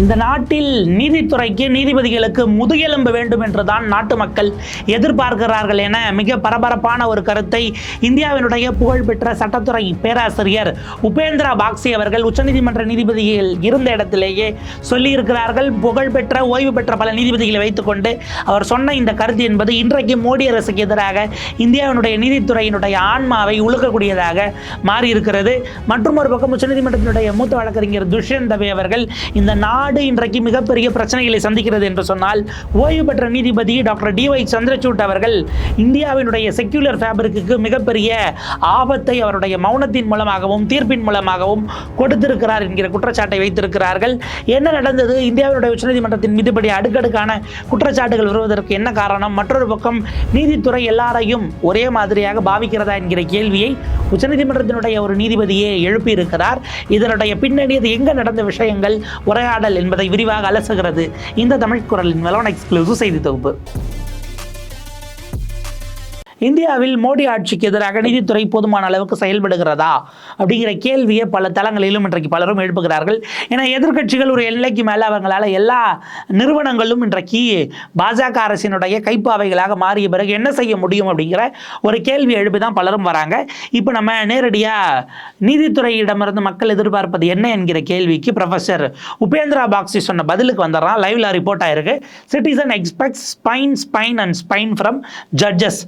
இந்த நாட்டில் நீதித்துறைக்கு நீதிபதிகளுக்கு முதுகெலும்பு வேண்டும் என்றுதான் நாட்டு மக்கள் எதிர்பார்க்கிறார்கள் என மிக பரபரப்பான ஒரு கருத்தை இந்தியாவினுடைய புகழ்பெற்ற சட்டத்துறை பேராசிரியர் உபேந்திரா பாக்சி அவர்கள் உச்சநீதிமன்ற நீதிபதிகள் இருந்த இடத்திலேயே சொல்லியிருக்கிறார்கள். புகழ்பெற்ற ஓய்வு பெற்ற பல நீதிபதிகளை வைத்துக்கொண்டு அவர் சொன்ன இந்த கருத்து என்பது இன்றைக்கு மோடி அரசுக்கு எதிராக இந்தியாவினுடைய நீதித்துறையினுடைய ஆன்மாவை உழுக்கக்கூடியதாக மாறியிருக்கிறது. மற்றும் ஒரு பக்கம் உச்சநீதிமன்றத்தினுடைய மூத்த வழக்கறிஞர் துஷ்யந்த் தவி அவர்கள் இந்த நாடு இன்றைக்கு மிகப்பெரிய பிரச்சனைகளை சந்திக்கிறது என்று சொன்னால் ஓய்வு பெற்ற நீதிபதி டாக்டர் டி ஒய் சந்திரசூட் அவர்கள் இந்தியாவினுடைய செக்யூலர் ஃபேப்ரிக்கு மிகப்பெரிய ஆபத்தை அவருடைய மௌனத்தின் மூலமாகவும் தீர்ப்பின் மூலமாகவும் கொடுத்திருக்கிறார் என்கிற குற்றச்சாட்டை வைத்திருக்கிறார்கள். என்ன நடந்தது? இந்தியாவினுடைய உச்சநீதிமன்றத்தின் மீதுபடி அடுக்கடுக்கான குற்றச்சாட்டுகள் வருவதற்கு என்ன காரணம்? மற்றொரு பக்கம் நீதித்துறை எல்லாரையும் ஒரே மாதிரியாக பாவிக்கிறதா என்கிற கேள்வியை உச்சநீதிமன்றத்தினுடைய ஒரு நீதிபதியே எழுப்பியிருக்கிறார். இதனுடைய பின்னணி எங்கு நடந்த விஷயங்கள்? உரையாடல் என்பதை விரிவாக அலசுகிறது. இந்த தமிழ் குரலின் மெலோன் எக்ஸ்க்ளூசிவ் செய்தி தொகுப்பு. இந்தியாவில் மோடி ஆட்சிக்கு எதிராக நீதித்துறை போதுமான அளவுக்கு செயல்படுகிறதா? அப்படிங்கிற கேள்வியை பல தளங்களிலும் இன்றைக்கு பலரும் எழுப்புகிறார்கள். ஏன்னா எதிர்கட்சிகள் ஒரு எல்லைக்கு மேலே அவங்களால எல்லா நிறுவனங்களும் இன்றைக்கு பாஜக அரசினுடைய கைப்பாவைகளாக மாறிய பிறகு என்ன செய்ய முடியும் அப்படிங்கிற ஒரு கேள்வி எழுப்பி தான் பலரும் வராங்க. இப்போ நம்ம நேரடியாக நீதித்துறையிடமிருந்து மக்கள் எதிர்பார்ப்பது என்ன என்கிற கேள்விக்கு ப்ரொஃபஸர் உபேந்திரா பாக்ஸி சொன்ன பதிலுக்கு வந்துடுறான். லைவ்ல ரிப்போர்ட் ஆயிருக்கு. Citizen expect spine spine and spine from judges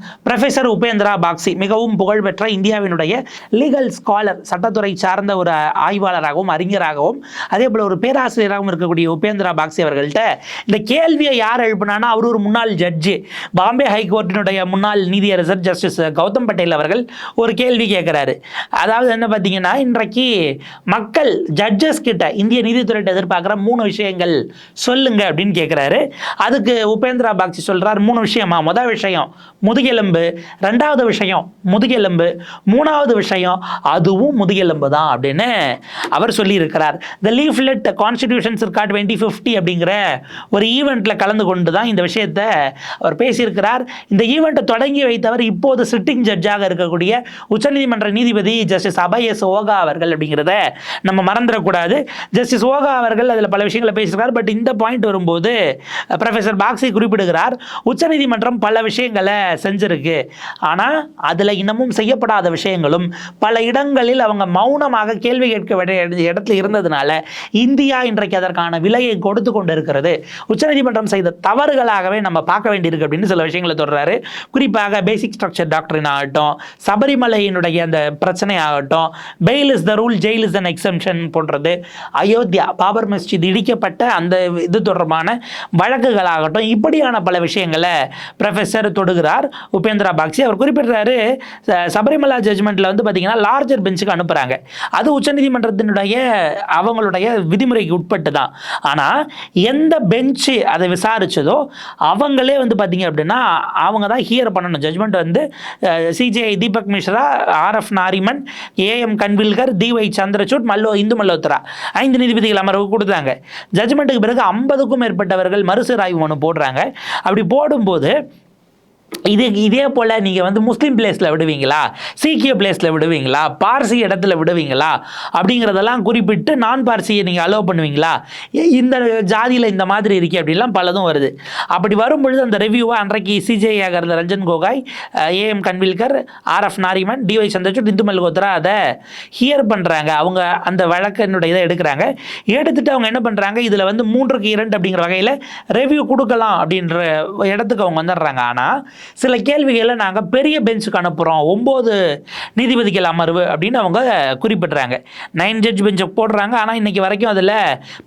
professor Upendra Baxi மிகவும் புகழ்பெற்ற இந்தியாவினுடைய லீகல் ஸ்காலர் சட்டத்துறை சார்ந்த ஒரு ஆய்வாளராகவும் அறிஞராகவும் அதே போல் ஒரு பேராசிரியராகவும் இருக்கக்கூடிய உபேந்திரா பாக்ஸி அவர்கள்ட்ட இந்த கேள்வியை யார் எழுப்பினானா அவர் ஒரு முன்னாள் ஜட்ஜு பாம்பே ஹைகோர்ட்டினுடைய முன்னாள் நீதியரசர் ஜஸ்டிஸ் கௌதம் பட்டேல் அவர்கள் ஒரு கேள்வி கேட்குறாரு. அதாவது என்ன பார்த்தீங்கன்னா இன்றைக்கு மக்கள் ஜட்ஜஸ் கிட்ட இந்திய நீதித்துறையிட்ட எதிர்பார்க்குற மூணு விஷயங்கள் சொல்லுங்க அப்படின்னு கேட்குறாரு. அதுக்கு உபேந்திரா பாக்ஸி சொல்கிறார் மூணு விஷயமா? முதல் விஷயம் முதுகெலும்பு ரெண்டாவது விஷயம் முதுகெலும்பு. மூணாவது விஷயம் அதுவும் முதுகெலும்பு தான் அப்படின்னு அவர் சொல்லியிருக்கிறார். The leaflet constitution circa twenty fifty அப்படிங்கிற ஒரு ஈவெண்ட்டில் கலந்து கொண்டு தான் இந்த விஷயத்தை அவர் பேசியிருக்கிறார். இந்த ஈவெண்ட்டை தொடங்கி வைத்தவர் இப்போது சிட்டிங் ஜட்ஜாக இருக்கக்கூடிய உச்சநீதிமன்ற நீதிபதி ஜஸ்டிஸ் அபய் எஸ் ஓகா அவர்கள் அப்படிங்கிறத நம்ம மறந்துடக்கூடாது. ஜஸ்டிஸ் ஓகா அவர்கள் அதில் பல விஷயங்களை பேசியிருக்கார். பட் இந்த பாயிண்ட் வரும்போது ப்ரொஃபஸர் பாக்ஸி குறிப்பிடுகிறார். உச்சநீதிமன்றம் பல விஷயங்களை செஞ்சிருக்கு. ஆனால் அதில் இன்னமும் செய்யப்படாத விஷயங்களும் பல இடங்களில் அவங்க மௌனமாக கேள்வி கேட்க வேண்டிய இடத்துல இருந்ததுனால இந்தியா இன்றைக்கு அதற்கான விலையை கொடுத்து கொண்டு இருக்கிறது உச்சநீதிமன்றம் செய்த தவறுகளாகவே நம்ம பார்க்க வேண்டியிருக்கு அப்படின்னு சில விஷயங்களை தொடர்றாரு குறிப்பாக பேசிக் ஸ்ட்ரக்சர் டாக்டரின் ஆகட்டும் சபரிமலையினுடைய அந்த பிரச்சனை ஆகட்டும் bail is the rule jail is an exemption போன்றது அயோத்தியா பாபர் மஸ்ஜித் இடிக்கப்பட்ட அந்த இது தொடர்பான வழக்குகளாகட்டும் இப்படியான பல விஷயங்களை ப்ரொஃபஸர் தொடுகிறார். உபேந்திர பாக்ஸி அவர் குறிப்பிடுறாரு சபரிமலா ஜட்ஜ்மெண்ட்டில் வந்து பார்த்தீங்கன்னா லார்ஜர் பெஞ்சுக்கு அனுப்புகிறாங்க அது உச்சநீதிமன்றத்தினுடைய அவங்களுடைய விதிமுறைக்கு உட்பட்டு தான் ஆனால் எந்த பெஞ்சு அதை விசாரிச்சதோ அவங்களே வந்து பார்த்தீங்க அப்படின்னா அவங்க தான் ஹியர் பண்ணணும். ஜட்ஜ்மெண்ட் வந்து CJI Dipak Misra RF Nariman AM Khanwilkar DY Chandrachud மல்லோ Indu Malhotra ஐந்து நீதிபதிகள் அமர்வு கொடுத்தாங்க. ஜட்ஜ்மெண்ட்டுக்கு பிறகு ஐம்பதுக்கும் மேற்பட்டவர்கள் மறுசீராய்வு மனு போடுறாங்க. அப்படி போடும்போது இது இதே போல் நீங்கள் வந்து முஸ்லீம் பிளேஸில் விடுவீங்களா? சீக்கிய பிளேஸில் விடுவீங்களா? பார்சி இடத்துல விடுவீங்களா? அப்படிங்கிறதெல்லாம் குறிப்பிட்டு நான் பார்சியை நீங்கள் அலோவ் பண்ணுவீங்களா? இந்த ஜாதியில் இந்த மாதிரி இருக்கே அப்படிலாம் பலதும் வருது. அப்படி வரும்பொழுது அந்த ரிவ்யூவை அன்றைக்கு சிஜே ஆக இருந்த Ranjan Gogoi AM Khanwilkar RF Nariman DY Chandrachud Indu Malhotra அதை ஹியர் பண்ணுறாங்க அவங்க அந்த வழக்கினுடைய இதை எடுக்கிறாங்க. எடுத்துகிட்டு அவங்க என்ன பண்ணுறாங்க இதில் வந்து மூன்றுக்கு இரண்டு அப்படிங்கிற வகையில் ரிவ்யூ கொடுக்கலாம் அப்படின்ற இடத்துக்கு அவங்க வந்துடுறாங்க. ஆனால் சில கேள்விகளை நாங்கள் பெரிய பெஞ்சுக்கு அனுப்புகிறோம் ஒம்பது நீதிபதிகள் அமர்வு அப்படின்னு அவங்க குறிப்பிட்றாங்க. நைன் ஜட்ஜ் பெஞ்சை போடுறாங்க. ஆனால் இன்றைக்கி வரைக்கும் அதில்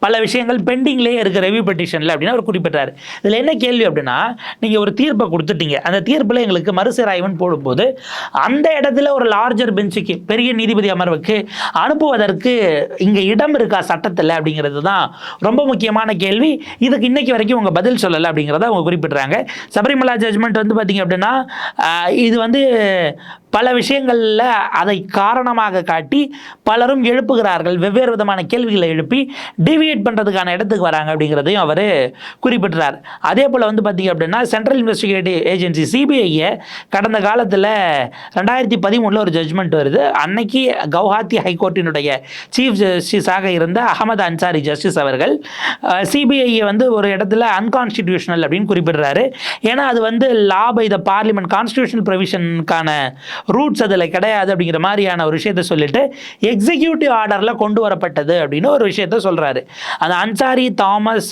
பல விஷயங்கள் பெண்டிங்லேயே இருக்குது ரெவ்யூ பெட்டிஷனில் அப்படின்னு அவர் குறிப்பிட்டார் இதில் என்ன கேள்வி அப்படின்னா நீங்கள் ஒரு தீர்ப்பை கொடுத்துட்டீங்க. அந்த தீர்ப்பில் எங்களுக்கு மறுசீராய்வுன்னு போடும்போது அந்த இடத்துல ஒரு லார்ஜர் பெஞ்சுக்கு பெரிய நீதிபதி அமர்வுக்கு அனுப்புவதற்கு இங்கே இடம் இருக்கா சட்டத்தில் அப்படிங்கிறது தான் ரொம்ப முக்கியமான கேள்வி. இதுக்கு இன்னைக்கு வரைக்கும் உங்கள் பதில் சொல்லலை அப்படிங்கிறத அவங்க குறிப்பிட்றாங்க. சபரிமலா ஜட்மெண்ட் வந்து பார்த்தீங்க அப்படின்னா இது வந்து பல விஷயங்களில் அதை காரணமாக காட்டி பலரும் எழுப்புகிறார்கள். வெவ்வேறு விதமான கேள்விகளை எழுப்பி டிவியேட் பண்ணுறதுக்கான இடத்துக்கு வராங்க அப்படிங்கிறதையும் அவர் குறிப்பிட்டார் அதே போல் வந்து பார்த்தீங்க அப்படின்னா சென்ட்ரல் இன்வெஸ்டிகேட்டிவ் ஏஜென்சி சிபிஐயை கடந்த காலத்தில் ரெண்டாயிரத்தி பதிமூணில் ஒரு ஜட்ஜ்மெண்ட் வருது. அன்னைக்கு கவுஹாத்தி ஹைகோர்ட்டினுடைய சீஃப் ஜஸ்டிஸாக இருந்த அகமது அன்சாரி ஜஸ்டிஸ் அவர்கள் சிபிஐயை வந்து ஒரு இடத்துல அன்கான்ஸ்டிடியூஷனல் அப்படின்னு குறிப்பிடுறாரு. ஏன்னா அது வந்து law by the parliament constitutional ப்ரொவிஷனுக்கான roots அதில் கிடையாது அப்படிங்கிற மாதிரியான ஒரு விஷயத்த சொல்லிட்டு எக்ஸிக்யூட்டிவ் ஆர்டரில் கொண்டு வரப்பட்டது அப்படின்னு ஒரு விஷயத்த சொல்கிறாரு அந்த Ansari Thomas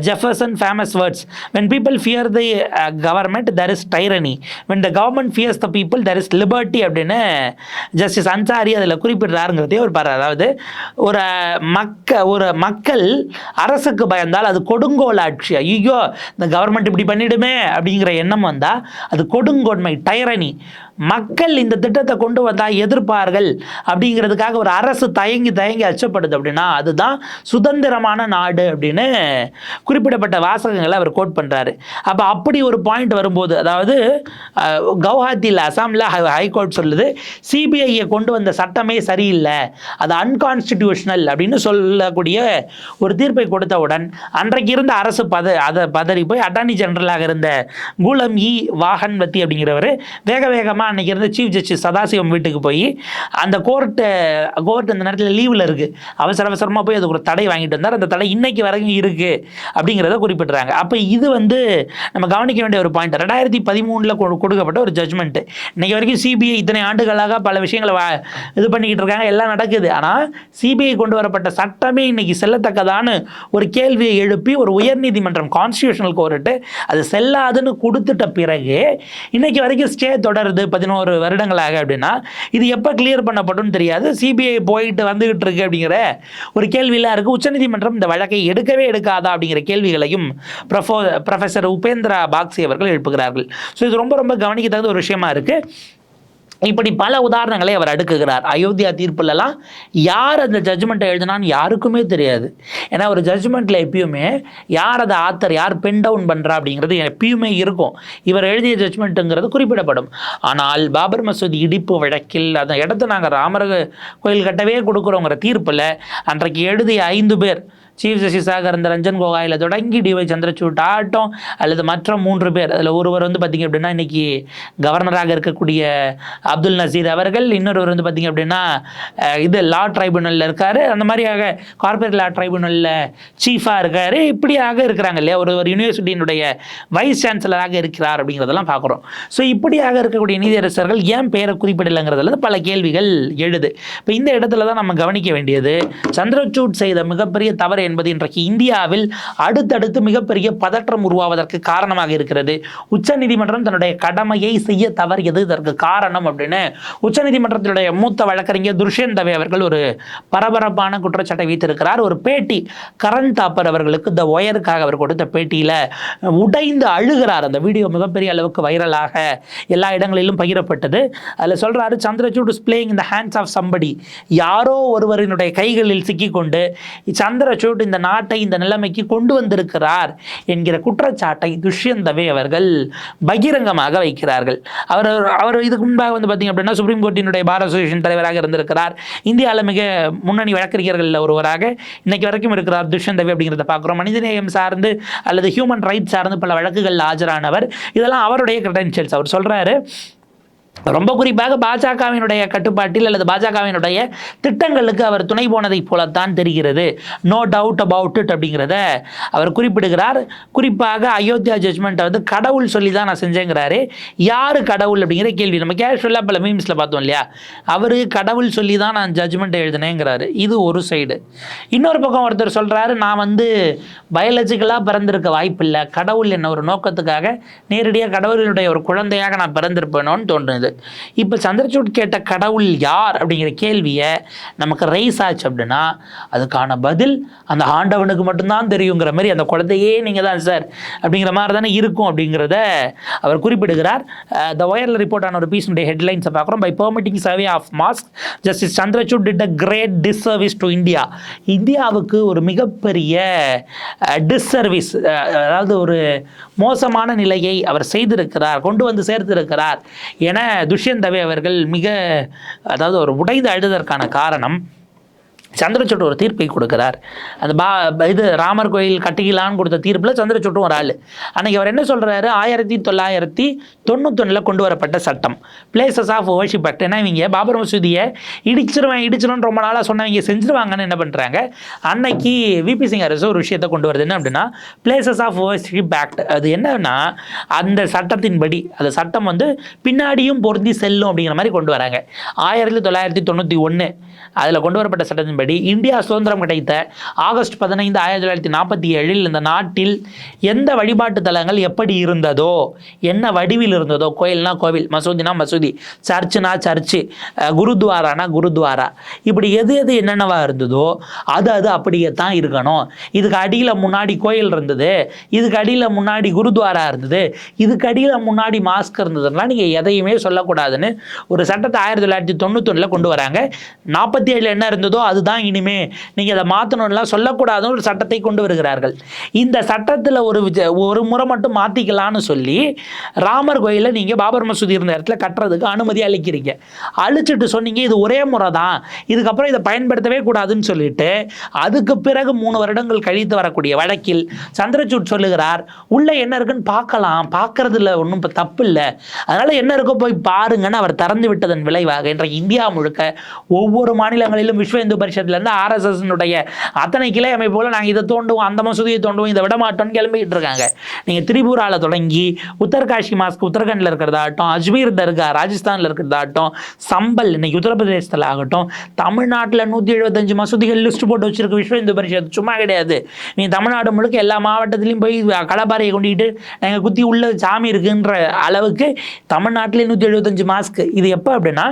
Jefferson famous words when people fear the government there is tyranny when the government fears the people there is liberty அப்படின்னு ஜஸ்டிஸ் அன்சாரி அதில் குறிப்பிடுறாருங்கிறதே ஒரு பாரு அதாவது ஒரு மக்க ஒரு மக்கள் அரசுக்கு பயந்தால் அது கொடுங்கோல் ஆட்சி. ஐயோ இந்த கவர்மெண்ட் இப்படி பண்ணிடுமே அப்படிங்கிற எண்ணம் வந்தால் அது கொடுங்கொன்மை டைரணி மக்கள் இந்த திட்டத்தை கொண்டு வந்தால் எதிர்ப்பார்கள் அப்படிங்கிறதுக்காக ஒரு அரசு தயங்கி தயங்கி அச்சப்படுது அப்படின்னா அதுதான் சுதந்திரமான நாடு அப்படின்னு குறிப்பிடப்பட்ட வாசகங்களை அவர் கோட் பண்ணுறாரு அப்போ அப்படி ஒரு பாயிண்ட் வரும்போது அதாவது கவுஹாத்தியில் அசாமில் ஹைகோர்ட் சொல்லுது சிபிஐயை கொண்டு வந்த சட்டமே சரியில்லை அது அன்கான்ஸ்டிடியூஷனல் அப்படின்னு சொல்லக்கூடிய ஒரு தீர்ப்பை கொடுத்தவுடன் அன்றைக்கு இருந்த அரசு பத அதை பதறி போய் அட்டார்னி ஜெனரலாக இருந்த குலம் இ வாகன்வத்தி அப்படிங்கிறவர் வேக வேகமாக அன்றைக்கி இருந்த சீஃப் ஜஸ்டிஸ் சதாசிவம் வீட்டுக்கு போய் அந்த கோர்ட்டு கோர்ட் அந்த நேரத்தில் லீவில் இருக்குது அவசர அவசரமாக போய் அதுக்கு ஒரு தடை வாங்கிட்டு வந்தார். அந்த தடை இன்றைக்கி வரைக்கும் இருக்குது அப்படிங்கிறத குறிப்பிட்றாங்க அப்போ இது வந்து நம்ம கவனிக்க வேண்டிய ஒரு பாயிண்ட் ரெண்டாயிரத்தி பதிமூணில் கொடுக்கப்பட்ட ஒரு ஜட்மெண்ட்டு இன்றைக்கி வரைக்கும் சிபிஐ இத்தனை ஆண்டுகளாக பல விஷயங்களை வா- இது பண்ணிக்கிட்டு இருக்காங்க. எல்லாம் நடக்குது. ஆனால் சிபிஐ கொண்டு வரப்பட்ட சட்டமே இன்னைக்கு செல்லத்தக்கதான்னு ஒரு கேள்வியை எழுப்பி ஒரு உயர்நீதிமன்றம் கான்ஸ்டியூஷனல் கோர்ட்டு அது செல்லாதுன்னு கொடுத்துட்ட பிறகு இன்னைக்கு வரைக்கும் ஸ்டே தொடருது. பதினோரு வருடங்களாக அப்படின்னா இது எப்போ கிளியர் பண்ணப்படும் தெரியாது. சிபிஐ போயிட்டு வந்துகிட்டு இருக்கு அப்படிங்கிற ஒரு கேள்வியெல்லாம் இருக்குது உச்சநீதிமன்றம் இந்த வழக்கை எடுக்கவே எடுக்காதா அப்படிங்கிற கேள்விகளையும் ப்ரொஃபோ ப்ரொஃபஸர் உபேந்திரா பாக்ஸி அவர்கள் எழுப்புகிறார்கள். ஸோ இது ரொம்ப ரொம்ப கவனிக்கத்தகுந்த ஒரு விஷயமா இருக்குது இப்படி பல உதாரணங்களை அவர் அடுக்குகிறார். அயோத்தியா தீர்ப்புலலாம் யார் அந்த ஜட்ஜ்மெண்ட்டை எழுதினான்னு யாருக்குமே தெரியாது. ஏன்னா ஒரு ஜட்ஜ்மெண்ட்டில் எப்பயுமே யார் அதை ஆத்தர் யார் பென் டவுன் பண்ணுறா அப்படிங்கிறது எப்பயுமே இருக்கும். இவர் எழுதிய ஜட்ஜ்மெண்ட்டுங்கிறது குறிப்பிடப்படும். ஆனால் பாபர் மசூதி இடிப்பு வழக்கில் அந்த இடத்த நாங்கள் ராமர் கோயில் கட்டவே கொடுக்குறோங்கிற தீர்ப்பில் அன்றைக்கு எழுதிய ஐந்து பேர் சீஃப் ஜஸ்டிஸாக இருந்த ரஞ்சன் கோகாயில் தொடங்கி டிஒய் சந்திரசூட் ஆகட்டும் அல்லது மற்ற மூன்று பேர் அதில் ஒருவர் வந்து பார்த்திங்க அப்படின்னா இன்றைக்கி கவர்னராக இருக்கக்கூடிய அப்துல் நசீர் அவர்கள் இன்னொருவர் வந்து பார்த்திங்க அப்படின்னா இது லா ட்ரைபுனலில் இருக்கார். அந்த மாதிரியாக கார்ப்பரேட் லா ட்ரைபுனலில் சீஃபாக இருக்கார். இப்படியாக இருக்கிறாங்க இல்லையா? ஒரு ஒரு யூனிவர்சிட்டியினுடைய வைஸ் சான்சலராக இருக்கிறார் அப்படிங்கிறதெல்லாம் பார்க்குறோம் ஸோ இப்படியாக இருக்கக்கூடிய நீதியரசர்கள் ஏன் பெயரை குறிப்பிடலைங்கிறதுல பல கேள்விகள் எழுது. இப்போ இந்த இடத்துல தான் நம்ம கவனிக்க வேண்டியது. சந்திரசூட் செய்த மிகப்பெரிய தவறு என்பது இன்றைக்கு இந்தியாவில் அடுத்தடுத்து மிகப்பெரிய பதற்றம் உருவாவதற்கு காரணமாக இருக்கிறது. உச்சநீதிமன்றம் தன்னுடைய கடமையை செய்ய தவறியது இதற்கு காரணம் அப்படின்னு உச்சநீதிமன்றத்தினுடைய மூத்த வழக்கறிஞர் துஷ்யந்த் தவே அவர்கள் ஒரு பரபரப்பான குற்றச்சாட்டை வைத்திருக்கிறார். ஒரு பேட்டி கரண் தாப்பர் அவர்களுக்கு இந்த ஒயருக்காக அவர் கொடுத்த பேட்டியில் உடைந்து அழுகிறார். அந்த வீடியோ மிகப்பெரிய அளவுக்கு வைரலாக எல்லா இடங்களிலும் பகிரப்பட்டது. அதில் சொல்கிறாரு சந்திரசூட் இஸ் பிளேயிங் இந்த ஹேண்ட்ஸ் ஆஃப் சம்படி யாரோ ஒருவரினுடைய கைகளில் சிக்கிக்கொண்டு சந்திரசூட் இந்த நாட்டை இந்த நிலைமைக்கு கொண்டு வந்திருக்கிறார் என்கிற குற்றச்சாட்டை துஷ்யந்தவே அவர்கள் பகிரங்கமாக வைக்கிறார்கள். அவர் அவர் இதுக்கு முன்பாக வந்து பார்த்தீங்க அப்படின்னா சுப்ரீம் கோர்ட்டினுடைய பார் அசோசியேஷன் தலைவராக இருந்திருக்கிறார். இந்தியாவில் மிக முன்னணி வழக்கறிஞர்களில் ஒருவராக இன்னைக்கு வரைக்கும் இருக்கிறார் துஷ்யந்தவி அப்படிங்கிறத பார்க்குறோம். மனிதநேயம் சார்ந்து அல்லது ஹியூமன் ரைட்ஸ் சார்ந்து பல வழக்குகளில் ஆஜரானவர். இதெல்லாம் அவருடைய கிரெடென்ஷியல்ஸ் அவர் சொல்கிறாரு ரொம்ப குறிப்பாக பாஜகவினுடைய கட்டுப்பாட்டில் அல்லது பாஜகவினுடைய திட்டங்களுக்கு அவர் துணை போனதைப் போலத்தான் தெரிகிறது. நோ டவுட் அபவுட் இட் அப்படிங்கிறத அவர் குறிப்பிடுகிறார். குறிப்பாக அயோத்தியா ஜட்மெண்ட்டை வந்து கடவுள் சொல்லி தான் நான் செஞ்சேங்கிறாரு. யார் கடவுள் அப்படிங்கிற கேள்வி. நம்ம கேஷுவலாக பல மீம்ஸில் பார்த்தோம் இல்லையா? அவர் கடவுள் சொல்லி தான் நான் ஜட்ஜ்மெண்ட் எழுதினேங்கிறாரு. இது ஒரு சைடு இன்னொரு பக்கம் ஒருத்தர் சொல்கிறாரு நான் வந்து பயாலஜிக்கலாக பிறந்திருக்க வாய்ப்பில்லை. கடவுள் என்ன ஒரு நோக்கத்துக்காக நேரடியாக கடவுளினுடைய ஒரு குழந்தையாக நான் பிறந்திருப்பேனோன்னு தோன்றுது. ஆனது இப்போ சந்திரசூட் கேட்ட கடவுள் யார் அப்படிங்கிற கேள்வியை நமக்கு ரைஸ் ஆச்சு அப்படின்னா அதுக்கான பதில் அந்த ஆண்டவனுக்கு மட்டும்தான் தெரியுங்கிற மாதிரி அந்த குழந்தையே நீங்கள் தான் சார் அப்படிங்கிற மாதிரி தானே இருக்கும் அப்படிங்கிறத அவர் குறிப்பிடுகிறார். த ஒயரில் ரிப்போர்ட் ஆன ஒரு பீஸுடைய ஹெட்லைன்ஸை பார்க்குறோம். By permitting survey of mosque justice Chandrachud did a great disservice to India இந்தியாவுக்கு ஒரு மிகப்பெரிய டிஸ்சர்வீஸ் அதாவது ஒரு மோசமான நிலையை அவர் செய்திருக்கிறார் கொண்டு வந்து சேர்த்திருக்கிறார் என துஷ்யந்தவே அவர்கள் மிக அதாவது ஒரு உடைந்து அழுதற்கான காரணம் சந்திரச்சுட்டு ஒரு தீர்ப்பை கொடுக்குறார். அந்த பா இது ராமர் கோயில் கட்டிக்கலான்னு கொடுத்த தீர்ப்பில் சந்திரச்சுட்டும் ஒரு ஆள். அன்றைக்கி அவர் என்ன சொல்கிறாரு ஆயிரத்தி தொள்ளாயிரத்தி தொண்ணூத்தொன்னில் கொண்டு வரப்பட்ட சட்டம். பிளேசஸ் ஆஃப் ஓர்ஷிப் ஆக்ட் ஏன்னா இவங்க பாபர் மசூதியை இடிச்சிருவேன் இடிச்சிருன்னு ரொம்ப நாளாக சொன்னவங்க செஞ்சுருவாங்கன்னு என்ன பண்ணுறாங்க அன்னைக்கு விபி சிங் அரசு ஒரு விஷயத்தை கொண்டு வருது. என்ன அப்படின்னா பிளேசஸ் ஆஃப் ஓர்ஷிப் ஆக்ட் அது என்னன்னா அந்த சட்டத்தின்படி அந்த சட்டம் வந்து பின்னாடியும் பொருந்தி செல்லும் அப்படிங்கிற மாதிரி கொண்டு வராங்க. ஆயிரத்தி தொள்ளாயிரத்தி தொண்ணூற்றி ஒன்று அதில் கொண்டு வரப்பட்ட சட்டத்தின்படி இந்தியா சுதந்திரம் கிடைத்த ஆகஸ்ட் பதினைந்து ஆயிரத்தி தொள்ளாயிரத்தி நாற்பத்தி ஏழில் இந்த நாட்டில் எந்த வழிபாட்டு தலங்கள் எப்படி இருந்ததோ என்ன வடிவில் இருந்ததோ கோயில்னா கோவில் மசூதினா மசூதி சர்ச்சுனா சர்ச்சு குருத்வாரானா குருத்வாரா இப்படி எது எது என்னென்னவா இருந்ததோ அது அது அப்படியே தான் இருக்கணும். இதுக்கு அடியில் முன்னாடி கோயில் இருந்தது இதுக்கு அடியில் முன்னாடி குருத்வாரா இருந்தது இதுக்கு அடியில் முன்னாடி மாஸ்க் இருந்ததுன்னா நீங்கள் எதையுமே சொல்லக்கூடாதுன்னு ஒரு சட்டத்தை ஆயிரத்தி தொள்ளாயிரத்தி தொண்ணூத்தொன்னில் கொண்டு வராங்க. நாற்பத்தி ஏழில் என்ன இருந்ததோ அதுதான் இனிமே. நீங்கள் அதை மாற்றணும்லாம் சொல்லக்கூடாதுன்னு ஒரு சட்டத்தை கொண்டு வருகிறார்கள். இந்த சட்டத்தில் ஒரு ஒரு முறை மட்டும் மாற்றிக்கலான்னு சொல்லி ராமர் கோயிலில் நீங்கள் பாபர் மசூதி இருந்த இடத்துல கட்டுறதுக்கு அனுமதி அளிக்கிறீங்க. அழிச்சிட்டு சொன்னீங்க இது ஒரே முறை தான் இதுக்கப்புறம் இதை பயன்படுத்தவே கூடாதுன்னு சொல்லிட்டு அதுக்கு பிறகு மூணு வருடங்கள் கழித்து வரக்கூடிய வழக்கில் சந்திரசூட் சொல்லுகிறார் உள்ளே என்ன இருக்குன்னு பார்க்கலாம். பார்க்கறதுல ஒன்றும் இப்போ தப்பு இல்லை. அதனால் என்ன இருக்கோ போய் பாருங்கன்னு அவர் திறந்து விட்டதன் விளைவாக இன்றைக்கு இந்தியா முழுக்க ஒவ்வொரு மாநிலங்களிலும் விஸ்வ இந்து பரிஷத்துலேருந்து ஆர்எஸ்எஸ்னுடைய அத்தனை கிளை அமைப்புகளை நாங்கள் இதை தோண்டுவோம் அந்த மசூதியை தோண்டுவோம் இதை விட மாட்டோம்னு கிளம்பிக்கிட்டு இருக்காங்க நீங்கள் திரிபுராவில் தொடங்கி உத்தரகாஷி மாஸ்க் உத்தரகண்டில் இருக்கிறதாகட்டும் அஜ்மீர் தர்கா ராஜஸ்தானில் இருக்கிறதாகட்டும் சம்பல் இன்னைக்கு உத்தரப்பிரதேசத்தில் ஆகட்டும் தமிழ்நாட்டில் நூற்றி எழுபத்தஞ்சு மசூதிகள் லிஸ்ட் போட்டு வச்சிருக்க விஸ்வ இந்து பரிஷத். சும்மா கிடையாது. நீ தமிழ்நாடு முழுக்க எல்லா மாவட்டத்திலையும் போய் களப்பாறையை கொண்டுக்கிட்டு நாங்கள் குத்தி உள்ள சாமி இருக்குன்ற அளவுக்கு தமிழ்நாட்டிலே நூற்றி எழுபத்தஞ்சு மாஸ்க். இது எப்போ அப்படின்னா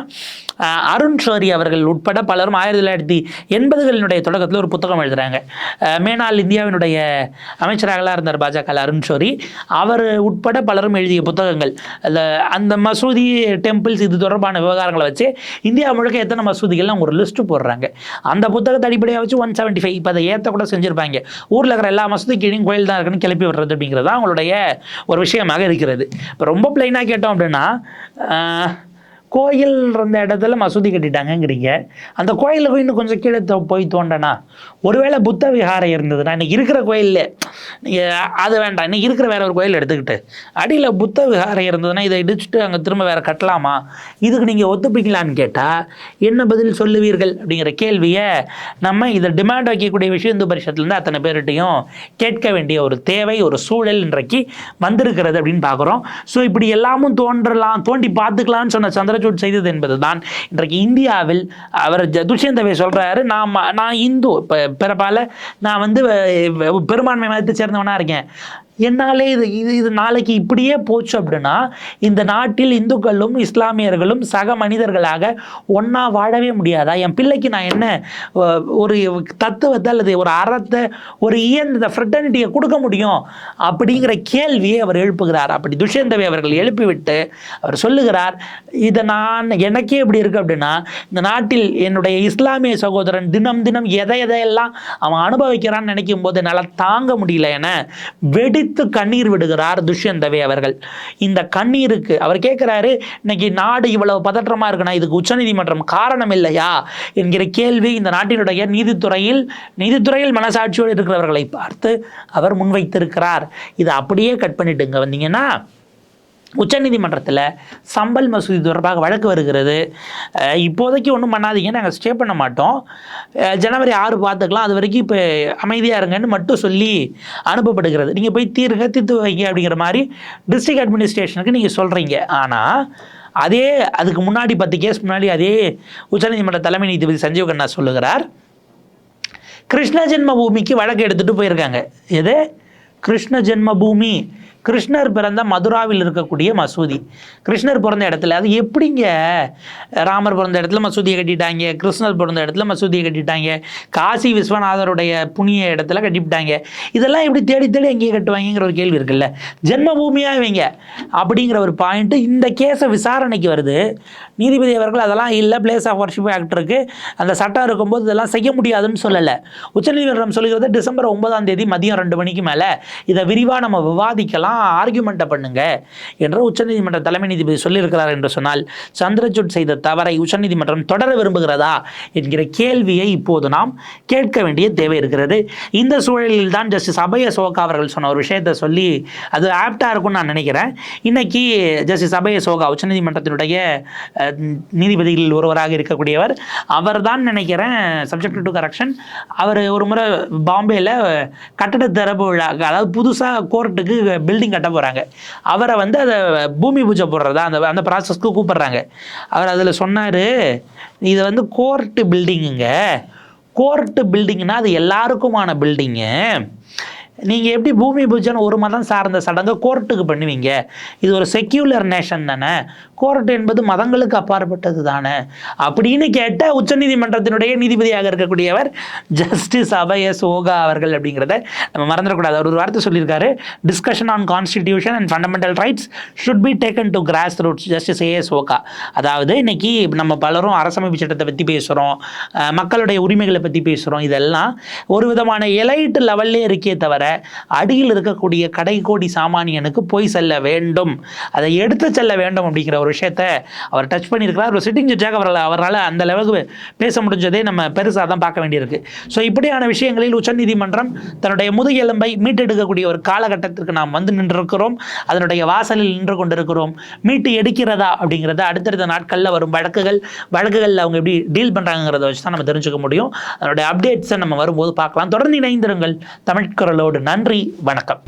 அருண் ஷோரி அவர்கள் உட்பட பலரும் ஆயிரத்தி தொள்ளாயிரத்தி எண்பதுகளினுடைய தொடக்கத்தில் ஒரு புத்தகம் எழுதுகிறாங்க மேனால் இந்தியாவினுடைய அமைச்சராகலாம் இருந்தார் பாஜக அருண் ஷோரி அவர் உட்பட பலரும் எழுதிய புத்தகங்கள். அந்த அந்த மசூதி டெம்பிள்ஸ் இது தொடர்பான விவகாரங்களை வச்சு இந்தியா முழுக்க எத்தனை மசூதிகள்லாம் ஒரு லிஸ்ட்டு போடுறாங்க. அந்த புத்தகத்தை அடிப்படையாக வச்சு ஒன் செவன்ட்டி ஃபைவ் இப்போ அதை ஏற்ற கூட செஞ்சுருப்பாங்க. ஊரில் இருக்கிற எல்லா மசூதி கீழே கோயில் தான் இருக்குன்னு கிளப்பி விடுறது அப்படிங்கிறது தான் அவங்களுடைய ஒரு விஷயமாக இருக்கிறது. இப்போ ரொம்ப பிளைனாக கேட்டோம் அப்படின்னா கோயில் இருந்த இடத்துல மசூதி கட்டிட்டாங்கங்கிறீங்க. அந்த கோயிலுக்கு இன்னும் கொஞ்சம் கீழே தோ- போய் தோண்டனா? ஒருவேளை புத்த விஹாரம் இருந்ததுன்னா இன்னைக்கு இருக்கிற கோயிலில் நீங்கள் அது வேண்டாம் இன்னைக்கு இருக்கிற வேற ஒரு கோயில் எடுத்துக்கிட்டு அடியில் புத்த விஹாரம் இருந்ததுன்னா இதை இடிச்சுட்டு அங்கே திரும்ப வேற கட்டலாமா? இதுக்கு நீங்கள் ஒத்துப்பீங்களான்னு கேட்டால் என்ன பதில் சொல்லுவீர்கள்? அப்படிங்கிற கேள்வியை நம்ம இதை டிமாண்ட் வைக்கக்கூடிய விஷயம் இந்து பரிஷத்துலேருந்து அத்தனை பேர்கிட்டையும் கேட்க வேண்டிய ஒரு தேவை ஒரு சூழல் இன்றைக்கு வந்திருக்கிறது அப்படின்னு பார்க்குறோம். ஸோ இப்படி எல்லாமும் தோன்றலாம் தோண்டி பார்த்துக்கலாம்னு சொன்ன சந்திர சூட் செய்தது என்பது தான் இன்றைக்கு இந்தியாவில் அவர் துஷ்யந்தவை சொல்கிறாரு நான் நான் இந்து. இப்போ பிறப்பால் நான் வந்து பெரும்பான்மை மதத்தை சேர்ந்தவனா இருக்கேன். என்னாலே இது இது இது நாளைக்கு இப்படியே போச்சு அப்படின்னா இந்த நாட்டில் இந்துக்களும் இஸ்லாமியர்களும் சக மனிதர்களாக ஒன்றா வாழவே முடியாதா? என் பிள்ளைக்கு நான் என்ன ஒரு தத்துவத்தை அல்லது ஒரு அறத்தை ஒரு இயந்த ஃப்ரெட்டர்னிட்டியை கொடுக்க முடியும்? அப்படிங்கிற கேள்வியை அவர் எழுப்புகிறார். அப்படி துஷ்யந்தவை அவர்கள் எழுப்பிவிட்டு அவர் சொல்லுகிறார் இதை நான் எனக்கே இப்படி இருக்கு அப்படின்னா இந்த நாட்டில் என்னுடைய இஸ்லாமிய சகோதரன் தினம் தினம் எதை எதையெல்லாம் அவன் அனுபவிக்கிறான்னு நினைக்கும் போது என்னால் தாங்க முடியல என வெடித்து கண்ணீர் விடுகிறார் துஷ்யந்தவே அவர்கள். இந்த கண்ணீருக்கு அவர் கேட்குறாரு இன்னைக்கு நாடு இவ்வளவு பதற்றமா இருக்குன்னா இதுக்கு உச்சநீதிமன்றம் காரணம் இல்லையா என்கிற கேள்வி இந்த நாட்டினுடைய நீதித்துறையில் நீதித்துறையில் மனசாட்சியோடு இருக்கிறவர்களை பார்த்து அவர் முன்வைத்திருக்கிறார். இதை அப்படியே கட் பண்ணிட்டுங்க வந்தீங்கன்னா உச்சநீதிமன்றத்தில் சம்பல் மசூதி தொடர்பாக வழக்கு வருகிறது. இப்போதைக்கு ஒன்றும் பண்ணாதீங்க. நாங்கள் ஸ்டே பண்ண மாட்டோம். ஜனவரி ஆறு பார்த்துக்கலாம். அது வரைக்கும் இப்போ அமைதியாக இருங்கன்னு மட்டும் சொல்லி அனுப்பப்படுகிறது. நீங்கள் போய் தீருங்க தீர்த்து வைங்க அப்படிங்கிற மாதிரி டிஸ்ட்ரிக்ட் அட்மினிஸ்ட்ரேஷனுக்கு நீங்கள் சொல்கிறீங்க ஆனால் அதே அதுக்கு முன்னாடி பத்து கேஸ் முன்னாடி அதே உச்சநீதிமன்ற தலைமை நீதிபதி சஞ்சீவ் கண்ணா சொல்லுகிறார். கிருஷ்ண ஜென்ம பூமிக்கு வழக்கு எடுத்துகிட்டு போயிருக்காங்க. எது? கிருஷ்ண ஜென்ம பூமி கிருஷ்ணர் பிறந்த மதுராவில் இருக்கக்கூடிய மசூதி. கிருஷ்ணர் பிறந்த இடத்துல அது எப்படிங்க? ராமர் பிறந்த இடத்துல மசூதியை கட்டிட்டாங்க கிருஷ்ணர் பிறந்த இடத்துல மசூதியை கட்டிட்டாங்க காசி விஸ்வநாதருடைய புண்ணிய இடத்துல கட்டிவிட்டாங்க. இதெல்லாம் எப்படி தேடி தேடி எங்கேயே கட்டுவாங்கங்கிற ஒரு கேள்வி இருக்குல்ல. ஜென்மபூமியாக இவங்க? அப்படிங்கிற ஒரு பாயிண்ட்டு இந்த கேஸை விசாரணைக்கு வருது. நீதிபதி அவர்கள் அதெல்லாம் இல்லை பிளேஸ் ஆஃப் ஒர்ஷிப் ஆக்டருக்கு அந்த சட்டம் இருக்கும்போது இதெல்லாம் செய்ய முடியாதுன்னு சொல்லலை. உச்சநீதிமன்றம் சொல்கிறது டிசம்பர் ஒன்பதாம் தேதி மதியம் ரெண்டு மணிக்கு மேலே. இதை விரிவாக நம்ம விவாதிக்கலாம். ஆர்கியூமெண்ட்டை பண்ணுங்க. என்று உச்சநீதிமன்ற தலைமை நீதிபதி சொல்லியிருக்கிறார் என்று சொன்னால் சந்திரசூட் செய்த தவறை உச்சநீதிமன்றம் தொடர விரும்புகிறதா? என்கிற கேள்வியை இப்போது நாம் கேட்க வேண்டிய தேவை இருக்கிறது. இந்த சூழலில் தான் ஜஸ்டிஸ் அபய சோகா அவர்கள் சொன்ன ஒரு விஷயத்தை சொல்லி அது ஆப்டாக இருக்கும்னு நான் நினைக்கிறேன். இன்னைக்கு ஜஸ்டிஸ் அபய சோகா உச்சநீதிமன்றத்தினுடைய நீதிபதிகளில் ஒருவராக இருக்கக்கூடியவர் அவர் தான் நினைக்கிறேன் சப்ஜெக்ட் டு கரெக்ஷன் அவர் ஒரு முறை பாம்பேயில் கட்டட திறப்பு விழா அதாவது புதுசாக கோர்ட்டுக்கு பில்டிங் கட்ட போகிறாங்க அவரை வந்து அதை பூமி பூஜை போடுறதா அந்த அந்த ப்ராசஸ்க்கு கூப்பிடுறாங்க. அவர் அதில் சொன்னார் இது வந்து கோர்ட்டு பில்டிங்குங்க கோர்ட்டு பில்டிங்னா அது எல்லாருக்குமான பில்டிங்கு நீங்கள் எப்படி பூமி பூஜைன்னு ஒரு மதம் சார்ந்த சடங்கை கோர்ட்டுக்கு பண்ணுவீங்க? இது ஒரு செக்யூலர் நேஷன் தானே. கோர்ட் என்பது மதங்களுக்கு அப்பாற்பட்டது தானே. அப்படின்னு கேட்ட உச்சநீதிமன்றத்தினுடைய நீதிபதியாக இருக்கக்கூடியவர் ஜஸ்டிஸ் அபய சோகா அவர்கள் அப்படிங்கிறத நம்ம மறந்துடக்கூடாது. அவர் ஒரு வார்த்தை சொல்லியிருக்காரு. Discussion on constitution and fundamental rights should be taken to grass roots justice A Oka அதாவது இன்னைக்கு நம்ம பலரும் அரசமைப்பு சட்டத்தை பற்றி பேசுகிறோம் மக்களுடைய உரிமைகளை பற்றி பேசுகிறோம் இதெல்லாம் ஒரு விதமான எலைட் லெவல்லே இருக்கே தவிர அடியில் இருக்கக்கூடிய கடைக்கோடி சாமானியனுக்கு போய் செல்ல வேண்டும். அதை எடுத்து செல்ல வேண்டும் அப்படிங்கிற ஒரு விஷயத்த அவர் டச் பண்ணியிருக்கிறார். ஒரு சிட்டிங் ஜட்ஜாக அவரால் அவரால் அந்த லெவலுக்கு பேச முடிஞ்சதே நம்ம பெருசாக தான் பார்க்க வேண்டியிருக்கு. ஸோ இப்படியான விஷயங்களில் உச்சநீதிமன்றம் தன்னுடைய முதுகெலும்பை மீட்டெடுக்கக்கூடிய ஒரு காலகட்டத்திற்கு நாம் வந்து நின்றிருக்கிறோம். அதனுடைய வாசலில் நின்று கொண்டிருக்கிறோம். மீட்டு எடுக்கிறதா அப்படிங்கிறத அடுத்தடுத்த நாட்களில் வரும் வழக்குகள் வழக்குகளில் அவங்க எப்படி டீல் பண்ணுறாங்கிறத வச்சு தான் நம்ம தெரிஞ்சுக்க முடியும். அதனுடைய அப்டேட்ஸை நம்ம வரும்போது பார்க்கலாம். தொடர்ந்து இணைந்திருங்கள். தமிழ் குரலோடு நன்றி வணக்கம்.